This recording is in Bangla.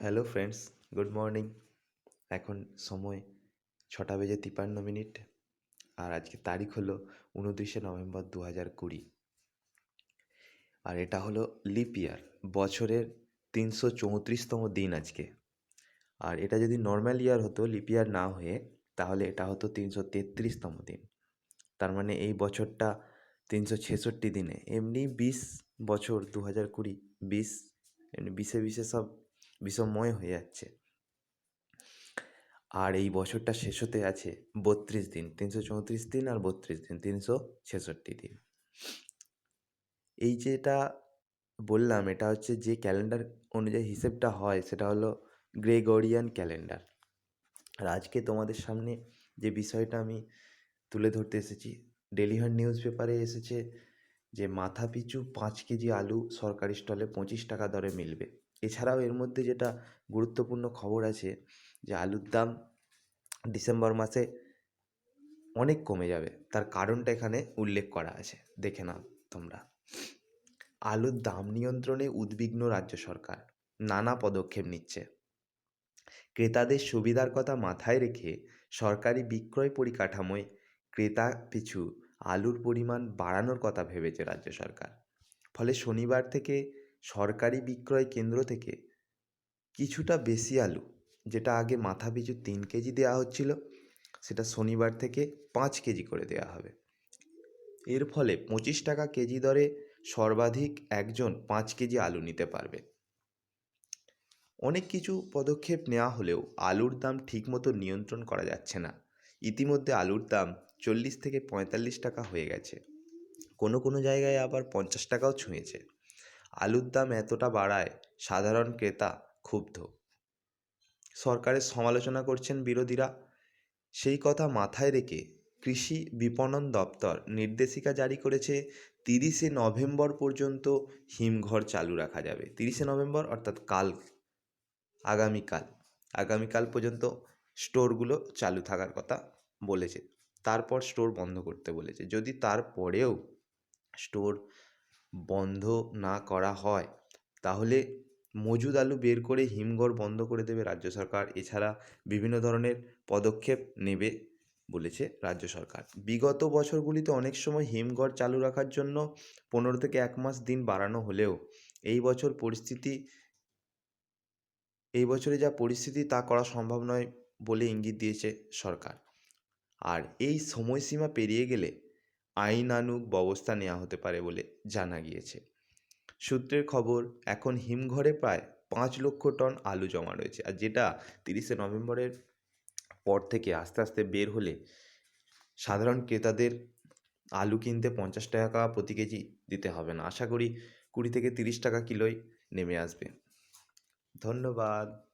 Hello friends, good morning. এখন সময় ছটা বেজে তিপান্ন মিনিট আর আজকে তারিখ হলো উনত্রিশে নভেম্বর দু হাজার কুড়ি। আর এটা হলো লিপ ইয়ার, বছরের তিনশো চৌত্রিশতম দিন আজকে। আর এটা যদি নর্মাল ইয়ার হতো, লিপ ইয়ার না হয়ে, তাহলে এটা হতো তিনশো তেত্রিশতম দিন। তার মানে এই বছরটা তিনশো ছেষট্টি দিনে, এমনি বিশ বছর দু হাজার কুড়ি, বিশ, এমনি বিশে বিশে সব বিষময় হয়ে যাচ্ছে। আর এই বছরটা শেষ হতে আছে বত্রিশ দিন, তিনশো চৌত্রিশ দিন আর বত্রিশ দিন, তিনশো ছেষট্টি দিন। এই যেটা বললাম, এটা হচ্ছে যে ক্যালেন্ডার অনুযায়ী হিসেবটা হয়, সেটা হলো গ্রেগরিয়ান ক্যালেন্ডার আর আজকে তোমাদের সামনে যে বিষয়টা আমি তুলে ধরতে এসেছি ডেলি হান্ট নিউজ পেপারে এসেছে যে মাথা পিছু পাঁচ কেজি আলু সরকারি স্টলে পঁচিশ টাকা দরে মিলবে। এছাড়াও এর মধ্যে যেটা গুরুত্বপূর্ণ খবর আছে যে আলুর দাম ডিসেম্বর মাসে অনেক কমে যাবে। তার কারণটা এখানে উল্লেখ করা আছে। দেখে নাও তোমরা। আলুর দাম নিয়ন্ত্রণে উদ্বিগ্ন রাজ্য সরকার। নানা পদক্ষেপ নিচ্ছে। ক্রেতাদের সুবিধার কথা মাথায় রেখে সরকারি বিক্রয় পরিকাঠামোয় ক্রেতা পিছু আলুর পরিমাণ বাড়ানোর কথা ভেবেছে রাজ্য সরকার। ফলে শনিবার থেকে সরকারি বিক্রয় কেন্দ্র থেকে কিছুটা বেশি আলু, যেটা আগে মাথা পিছু তিন কেজি দেওয়া হচ্ছিল, সেটা শনিবার থেকে পাঁচ কেজি করে দেওয়া হবে। এর ফলে পঁচিশ টাকা কেজি দরে সর্বাধিক একজন পাঁচ কেজি আলু নিতে পারবে। অনেক কিছু পদক্ষেপ নেওয়া হলেও আলুর দাম ঠিকমতো নিয়ন্ত্রণ করা যাচ্ছে না। ইতিমধ্যে আলুর দাম চল্লিশ থেকে পঁয়তাল্লিশ টাকা হয়ে গেছে। কোনো কোনো জায়গায় আবার পঞ্চাশ টাকাও ছুঁয়েছে। আলুর দাম এতটা বাড়ায়, সাধারণ ক্রেতা ক্ষুব্ধ। সরকারের সমালোচনা করছেন বিরোধীরা। সেই কথা মাথায় রেখে কৃষি বিপণন দপ্তর নির্দেশিকা জারি করেছে, তিরিশে নভেম্বর পর্যন্ত হিমঘর চালু রাখা যাবে। তিরিশে নভেম্বর অর্থাৎ কাল, আগামীকাল আগামীকাল পর্যন্ত স্টোরগুলো চালু থাকার কথা বলেছে। তারপর স্টোর বন্ধ করতে বলেছে। যদি তারপরেও স্টোর বন্ধ না করা হয়, তাহলে মজুদ আলু বের করে হিমঘর বন্ধ করে দেবে রাজ্য সরকার। এছাড়া বিভিন্ন ধরনের পদক্ষেপ নেবে বলেছে রাজ্য সরকার। বিগত বছরগুলিতে অনেক সময় হিমঘর চালু রাখার জন্য পনেরো থেকে এক মাস দিন বাড়ানো হলেও এই বছর পরিস্থিতি, এই বছরে যা পরিস্থিতি তা করা সম্ভব নয় বলে ইঙ্গিত দিয়েছে সরকার। আর এই সময়সীমা পেরিয়ে গেলে আইনানুগ ব্যবস্থা নেওয়া হতে পারে বলে জানা গিয়েছে। সূত্রের খবর, এখন হিমঘরে প্রায় পাঁচ লক্ষ টন আলু জমা রয়েছে আর যেটা তিরিশে নভেম্বরের পর থেকে আস্তে আস্তে বের হলে সাধারণ ক্রেতাদের আলু কিনতে পঞ্চাশ টাকা প্রতি কেজি দিতে হবে না। আশা করি কুড়ি থেকে তিরিশ টাকা কিলোই নেমে আসবে। ধন্যবাদ।